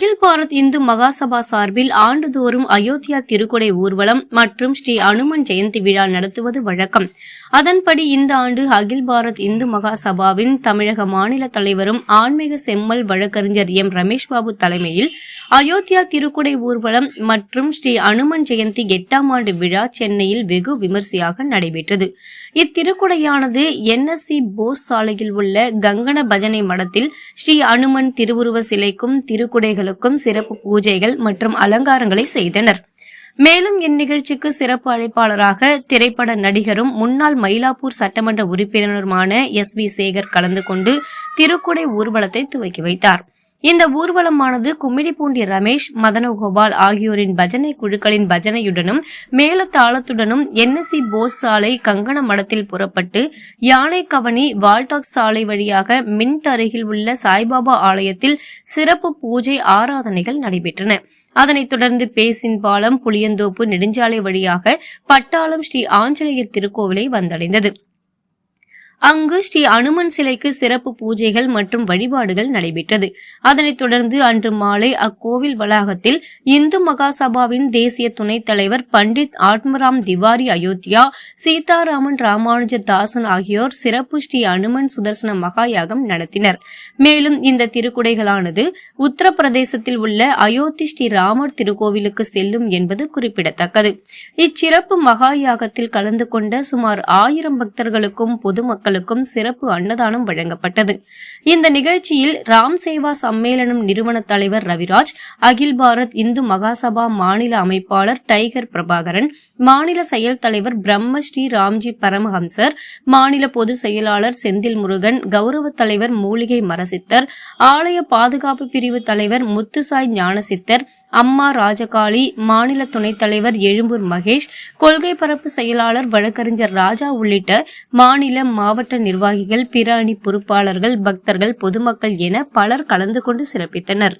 அகில் பாரத் இந்து மகாசபா சார்பில் ஆண்டுதோறும் அயோத்தியா திருக்குடை ஊர்வலம் மற்றும் ஸ்ரீ அனுமன் ஜெயந்தி விழா நடத்துவது வழக்கம். அதன்படி இந்த ஆண்டு அகில் பாரத் இந்து மகாசபாவின் தமிழக மாநில தலைவரும் ஆன்மீக செம்மல் வழக்கறிஞர் எம். ரமேஷ் பாபு தலைமையில் அயோத்தியா திருக்குடை ஊர்வலம் மற்றும் ஸ்ரீ அனுமன் ஜெயந்தி எட்டாம் ஆண்டு விழா சென்னையில் வெகு விமர்சையாக நடைபெற்றது. இத்திருக்குடையானது என்எஸ்சி போஸ் சாலையில் உள்ள கங்கன பஜனை மடத்தில் ஸ்ரீ அனுமன் திருவுருவ சிலைக்கும் திருக்குடைகளுக்கும் சிறப்பு பூஜைகள் மற்றும் அலங்காரங்களை செய்தனர். மேலும் இந்நிகழ்ச்சிக்கு சிறப்பு அழைப்பாளராக திரைப்பட நடிகரும் முன்னாள் மயிலாப்பூர் சட்டமன்ற உறுப்பினருமான எஸ் வி சேகர் கலந்து கொண்டு திருக்குடை ஊர்வலத்தை துவக்கி வைத்தார். இந்த ஊர்வலமானது கும்மிடிப்பூண்டி ரமேஷ் மதனகோபால் ஆகியோரின் பஜனை குழுக்களின் பஜனையுடனும் மேல தாளத்துடனும் என்எஸ்சி போஸ் சாலை கங்கண மடத்தில் புறப்பட்டு யானை கவனி வால்டாக் சாலை வழியாக மின்ட் அருகில் உள்ள சாய்பாபா ஆலயத்தில் சிறப்பு பூஜை ஆராதனைகள் நடைபெற்றன. அதனைத் தொடர்ந்து பேசின் பாலம் புளியந்தோப்பு நெடுஞ்சாலை வழியாக பட்டாளம் ஸ்ரீ ஆஞ்சநேயர் திருக்கோவிலை வந்தடைந்தது. அங்கு ஸ்ரீ அனுமன் சிலைக்கு சிறப்பு பூஜைகள் மற்றும் வழிபாடுகள் நடைபெற்றது. அதனைத் தொடர்ந்து அன்று மாலை அக்கோவில் வளாகத்தில் இந்து மகாசபாவின் தேசிய துணைத் தலைவர் பண்டித் ஆத்மராம் திவாரி அயோத்தியா சீதாராமன் ராமானுஜ தாசன் ஆகியோர் சிறப்பு ஸ்ரீ அனுமன் சுதர்சன மகாயாகம் நடத்தினர். மேலும் இந்த திருக்குடைகளானது உத்தரப்பிரதேசத்தில் உள்ள அயோத்தி ஸ்ரீ ராமர் திருக்கோவிலுக்கு செல்லும் என்பது குறிப்பிடத்தக்கது. இச்சிறப்பு மகா யாகத்தில் கலந்து கொண்ட சுமார் ஆயிரம் பக்தர்களுக்கும் பொதுமக்கள் மக்களுக்கும் சிறப்பு அன்னதானம் வழங்கப்பட்டது. இந்த நிகழ்ச்சியில் ராம் சேவா சம்மேளனம் நிறுவன தலைவர் ரவிராஜ் அகில் பாரத் இந்து மகாசபா மாநில அமைப்பாளர் டைகர் பிரபாகரன் மாநில செயல் தலைவர் பிரம்மஸ்ரீ ராம்ஜி பரமஹம்சர் மாநில பொது செயலாளர் செந்தில் முருகன் கௌரவ தலைவர் மூலிகை மரசித்தர் ஆலய பாதுகாப்பு பிரிவு தலைவர் முத்துசாய் ஞானசித்தர் அம்மா ராஜகாளி மாநில துணைத் தலைவர் எழும்பூர் மகேஷ் கொள்கை பரப்பு செயலாளர் வழக்கறிஞர் ராஜா உள்ளிட்ட மாநில மாவட்ட நிர்வாகிகள் பிராணி பொறுப்பாளர்கள் பக்தர்கள் பொதுமக்கள் என பலர் கலந்து கொண்டு சிறப்பித்தனர்.